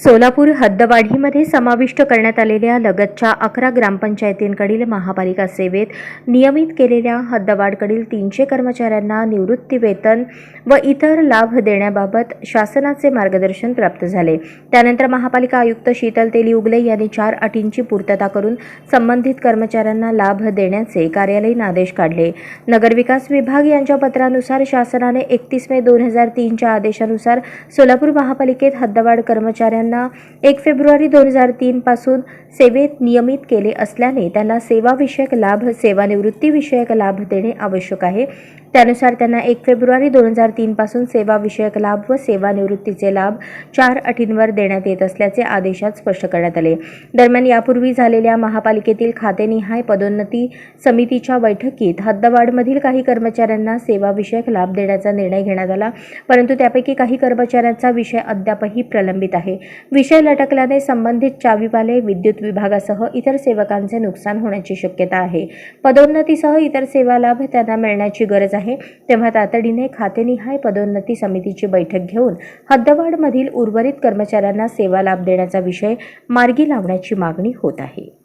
सोलापूर हद्दवाढीमध्ये समाविष्ट करण्यात आलेल्या लगतच्या अकरा ग्रामपंचायतींकडील महापालिका सेवेत नियमित केलेल्या हद्दवाढकडील तीनशे कर्मचाऱ्यांना निवृत्तीवेतन व इतर लाभ देण्याबाबत शासनाचे मार्गदर्शन प्राप्त झाले. त्यानंतर महापालिका आयुक्त शीतल तेली उगले यांनी चार अटींची पूर्तता करून संबंधित कर्मचाऱ्यांना लाभ देण्याचे कार्यालयीन आदेश काढले. नगरविकास विभाग यांच्या पत्रानुसार शासनाने एकतीस मे दोन हजार तीनच्या आदेशानुसार सोलापूर महापालिकेत हद्दवाढ कर्मचाऱ्यांना एक फेब्रुवारी दोन हजार तीन पासून सेवेत नियमित केले असल्याने त्यांना सेवाविषयक लाभ सेवानिवृत्तीविषयक लाभ देणे आवश्यक आहे. त्यानुसार त्यांना एक फेब्रुवारी दोन हजार तीनपासून सेवाविषयक लाभ व सेवानिवृत्तीचे लाभ चार अटींवर देण्यात येत असल्याचे आदेशात स्पष्ट करण्यात आले. दरम्यान यापूर्वी झालेल्या महापालिकेतील खातेनिहाय पदोन्नती समितीच्या बैठकीत हद्दवाढमधील काही कर्मचाऱ्यांना सेवाविषयक लाभ देण्याचा निर्णय घेण्यात आला परंतु त्यापैकी काही कर्मचाऱ्यांचा विषय अद्यापही प्रलंबित आहे. विषय लटकल्याने संबंधित चावीवाले विद्युत विभागासह इतर सेवकांचे नुकसान होण्याची शक्यता आहे. पदोन्नतीसह इतर सेवा लाभ त्यांना मिळण्याची गरज आहे. आहे. तेव्हा तातडीने खातेनिहाय पदोन्नती समितीची बैठक घेऊन हद्दवाढमधील उर्वरित कर्मचाऱ्यांना सेवा लाभ देण्याचा विषय मार्गी लावण्याची मागणी होत आहे.